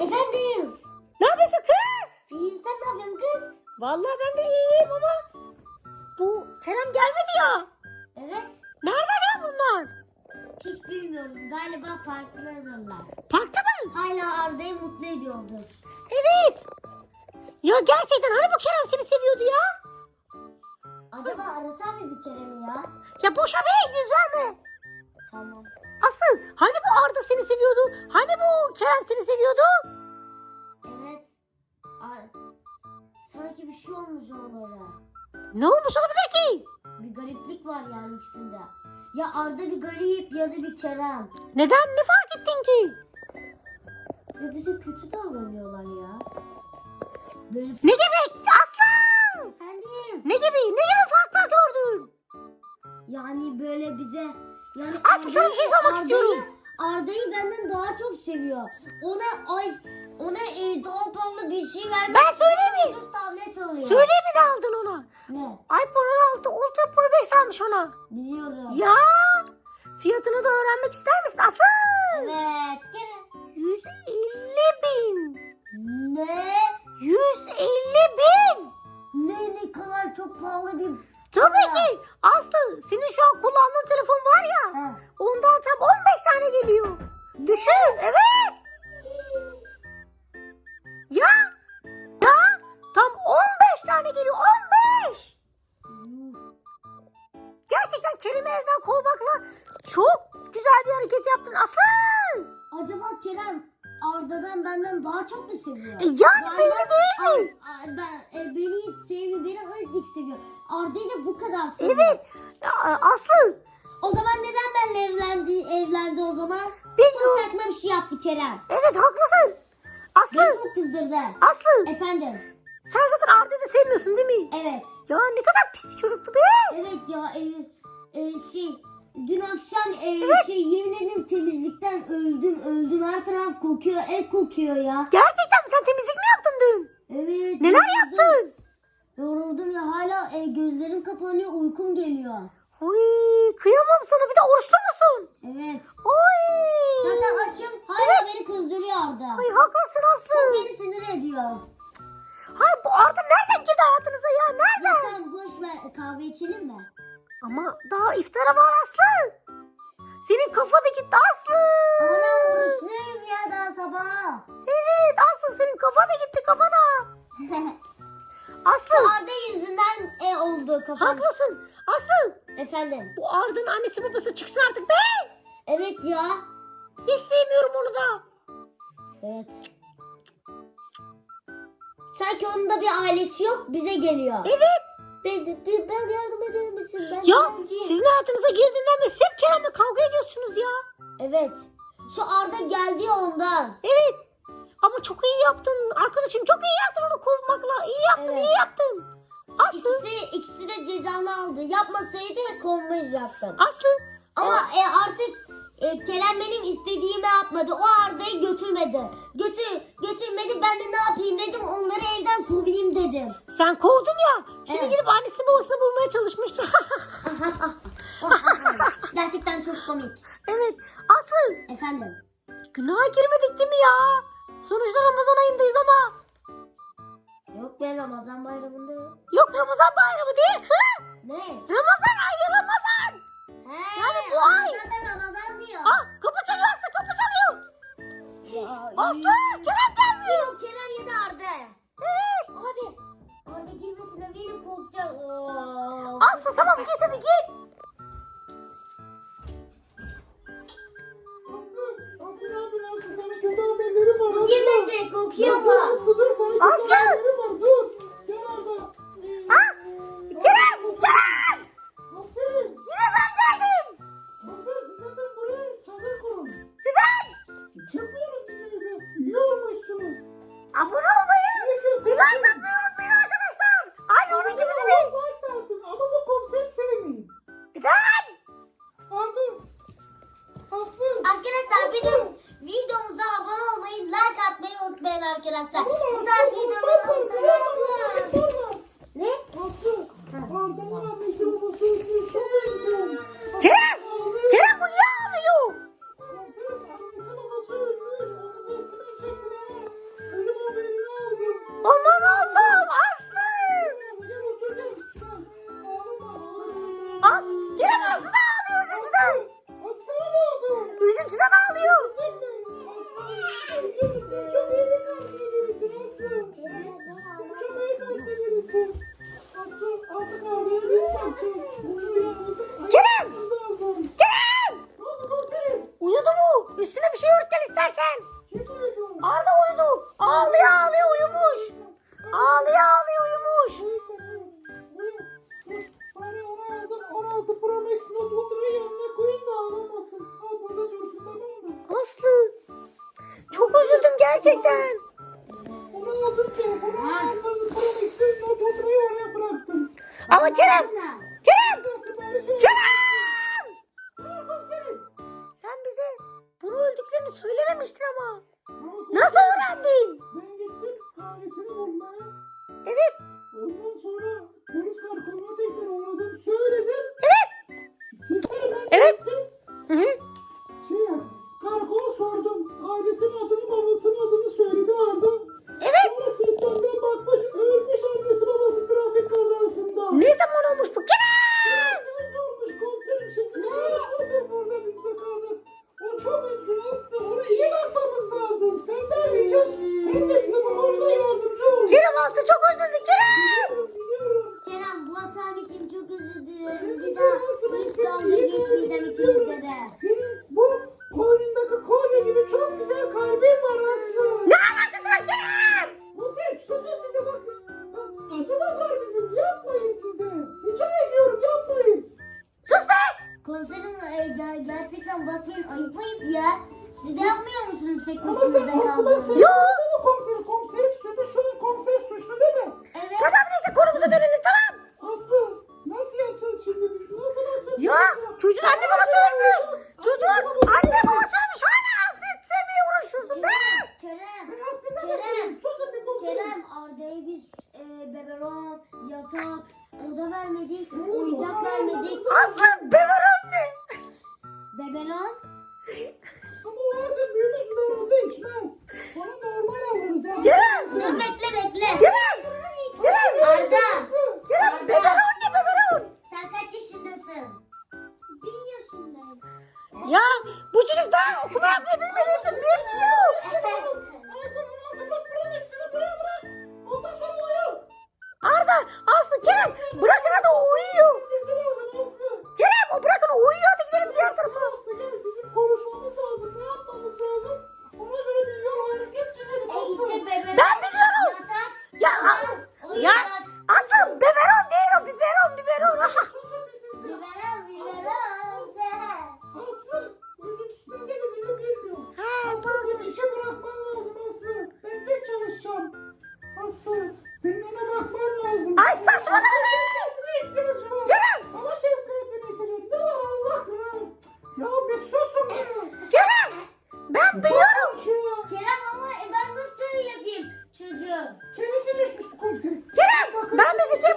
Efendim. Ne yapıyorsun kız? İyiyim sen ne yapıyorsun kız? Vallahi ben de iyiyim ama bu Kerem gelmedi ya. Evet. Nerede acaba bunlar? Hiç bilmiyorum. Galiba farklıdırlar. Parkta mı? Hala Arda'yı mutlu ediyordur. Evet. Ya gerçekten hani bu Kerem seni seviyordu ya? Acaba arasam mı bir kere mi ya? Ya boşa ver yüz verme. Tamam. Aslı hani bu Arda seni seviyordu? Hani bu Kerem seni seviyordu? Evet. Ar- Sanki bir şey olmuş onlara. Ne olmuş olabilir ki? Bir gariplik var yani ikisinde. Ya Arda bir garip ya da bir Kerem. Neden ne fark ettin ki? Ve bize kötü davranıyorlar ya. Böyle Ne gibi? Aslı! efendim. Ne gibi? Ne gibi farklar gördün? Yani böyle bize yani Aslı, sana bir şey sormak istiyorum. Arda'yı benden daha çok seviyor. Ona ay ona e, daha pahalı bir şey vermiş. Ben söyleyeyim mi? Tablet alıyor. Söyle mi ne aldın ona? Ne? iPhone 16 Ultra Pro Max almış ona. Biliyorum. Ya fiyatını da öğrenmek ister misin Aslı? Evet. Gene. 150 bin. Ne? 150 bin. Ne ne kadar çok pahalı bir Tabii ki. Aslı senin şu an kullandığın telefon var ya. Ha. Ondan tam 15 tane geliyor. Düşün evet. Ya. Ya. Tam 15 tane geliyor 15. Gerçekten Kerim'i evden kovmakla çok güzel bir hareket yaptın Aslı. Acaba Kerem Arda'dan benden daha çok mu seviyor? E yani Galiba- belli değil mi? Ay, ben, e, beni hiç sevmiyor. Beni azıcık seviyor. Arda'yı da bu kadar seviyor. Evet. Ya, Aslı. O zaman neden benimle evlendi, evlendi o zaman? Çok Bilmiyorum. saçma bir şey yaptı Kerem. Evet haklısın. Beni Aslı. çok kızdırdı. Aslı. Efendim. Sen zaten Arda'yı da sevmiyorsun değil mi? Evet. Ya ne kadar pis bir çocuktu be. Evet ya e, e, şey dün akşam e, şey yemin ederim temizlikten öldüm öldüm. Her taraf kokuyor. Ev kokuyor ya. Gerçekten mi? Sen temizlik mi yaptın dün? Evet. Neler yoruldum. yaptın? Yoruldum ya hala e, gözlerim kapanıyor uykum geliyor. Oy kıyamam sana. Bir de oruçlu musun? Evet. Oy. Zaten açım hala beni kızdırıyor Arda. Ay haklısın Aslı. Beni sinir ediyor. Hayır bu Arda nereden girdi hayatınıza ya? Ya Nereden? tamam boş ver kahve içelim mi? Ama daha iftara var Aslı. Senin kafa da gitti Aslı. Ana oruçluyum ya daha sabah. Evet Aslı senin kafa da gitti kafa da. Aslı Arda yüzünden e oldu kafam. haklısın. Aslı Efendim. bu Arda'nın annesi babası çıksın artık be. Evet ya. Hiç sevmiyorum onu da. Evet. Sanki onun da bir ailesi yok bize geliyor. Evet. Ben, ben, ben yardım eder misin? Ben Ya öğrenciyim. sizin hayatınıza girdiğinden beri hep Kerem'le kavga ediyorsunuz ya. Evet. Şu Arda geldi ya ondan. Evet. Ama çok iyi yaptın. Arkadaşım çok iyi yaptın onu kovmakla. İyi yaptın, Evet. iyi yaptın. Aslı, İkisi, ikisi de cezanı aldı. Yapmasaydı konmaj yaptım. Aslı. Ama e, artık e, Kerem benim istediğimi yapmadı. O Arda'yı götürmedi. Götür, götürmedi. Ben de ne yapayım dedim. Onları evden kovayım dedim. Sen kovdun ya. Şimdi Evet. gidip annesini babasını bulmaya çalışmıştır. Gerçekten çok komik. evet. Aslı. Efendim. Günaha girmedik değil mi ya? Sonuçta Ramazan ayındayız ama. Yok ben Ramazan bayramında yok. Yok Ramazan bayramı değil. Ne? Ramazan ayı Ramazan. He, Yani bu ay. Ramazan diyor. Ah arkadaşlar. Bu tarz videoları Ne? Aslı. Kerem! Kerem! Uyudu mu? Üstüne bir şey ört gel istersen. Arda uyudu. Ağlıyor ağlıyor uyumuş. Ağlıyor ağlıyor uyumuş. Aslı. Çok üzüldüm gerçekten. Onu aldım telefonu aldım. Pro Max'i not oturayı oraya bıraktım. Ama Kerem. Kerem. Şey? Kerem. Sen bize bunu öldüklerini söylememiştin ama. Nasıl öğrendin? Çocuğun anne babası ölmüş. Çocuğun anne babası ölmüş. Hala Aslı sevmeye uğraşıyorsun be. Kerem. Kerem. Kerem Arda'ya biz e, beberon, yatak, oda vermedik, oyuncak vermedik. Aslı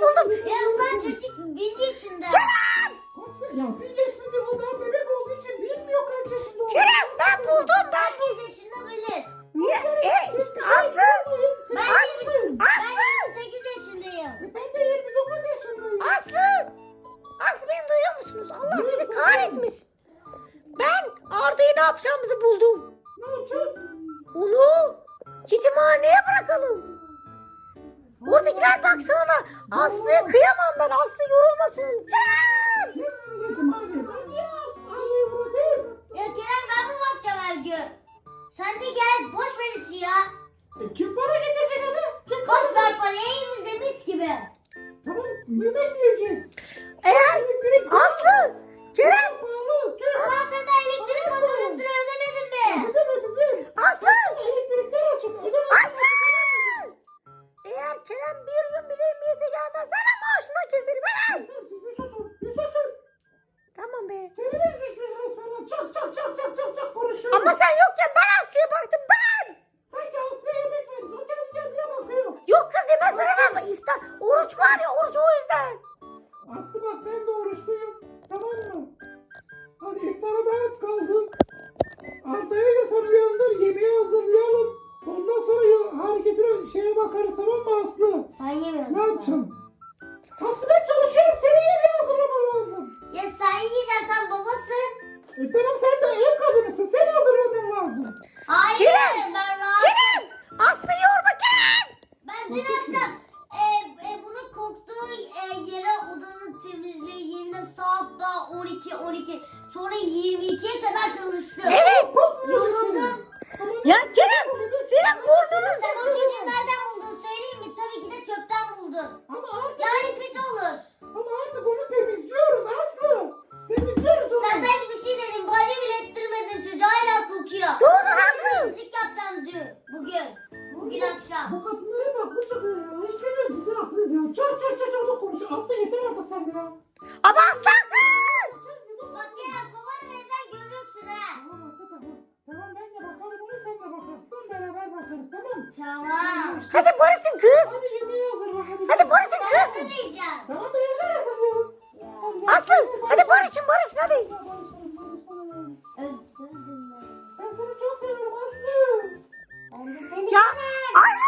buldum. Ya ulan çocuk bir yaşında. Kerem. Ya bir yaşında değil o daha bebek olduğu için bilmiyor kaç yaşında olduğunu. Kerem ben buldum ben. Herkes yaşında bilir. Niye? E işte Aslı. Ben Aslı. ben Aslı. 28 yaşındayım. Ben de 29 yaşındayım. Aslı. Aslı beni duyuyor musunuz? Allah sizi kahretmesin. Ben Arda'yı ne yapacağımızı buldum. Ne yapacağız? Onu yetimhaneye bırakalım. Oradakiler baksın ona. Aslı'ya kıyamam ben. Aslı yorulmasın. Kerem! Abi? Ya Kerem ben mi bakacağım her gün? Sen de gel boş ver işi ya. E, kim para getirecek eve? Kim Boş ver parayı elimizde mis gibi. Tamam yemek yiyeceğiz. Eğer Aslı, Çeneniz düşmüş resmen. Çak çak çak çak çak çak konuşuyor. Ama sen yokken ben Aslı'ya baktım ben. Sanki Aslı'ya yemek verdi. Zaten kendine bakıyor. Yok kız yemek veremem ama iftar. Oruç var ya oruç o yüzden. Aslı bak ben de oruçluyum. Tamam mı? Hadi iftara da az kaldı. Arda'ya da sen uyandır. Yemeği hazırlayalım. Ondan sonra hareketine şeye bakarız tamam mı Aslı? Sen yemiyorsun. Ne yapacağım? Aslı ben çalışıyorum. Senin yemeği hazırlaman lazım. Ya sen yiyeceksin sen babasın. E tamam sen de ev kadınısın. Sen hazırlaman lazım. Hayır Kerem, ben rahat. Kerem! Aslı yorma Kerem! Ben dün e, e, bunun koktuğu e, yere odanın temizleyeceğimde saat daha 12 12 sonra 22'ye kadar çalıştım. Evet. Yoruldum. Ya Kerem! Senin burnunun... Sen o çocuğu nereden buldun söyleyeyim mi? Tabii ki de çöpten buldum. Ama konuşacağım. Bu kadınlara bak bu çok işlerine ee, güzel aklınız ya. Çar çar çar çar konuşuyor. Aslı yeter artık sen de ya. Ama Aslı Bak gel kovarım evden görürsün ha. Tamam Aslı tamam. Tamam ben de bakarım ona sen de bakarsın. Beraber bakarız tamam. Tamam. Hadi barışın kız. Hadi yemeği hazırla hadi. Hadi barışın kız. Ben hazırlayacağım. Tamam beraber hazırlayalım. Aslı hadi barışın barışın hadi. Özledim ben. Ben seni çok seviyorum Aslı. Ben de seni ya, severim. Ay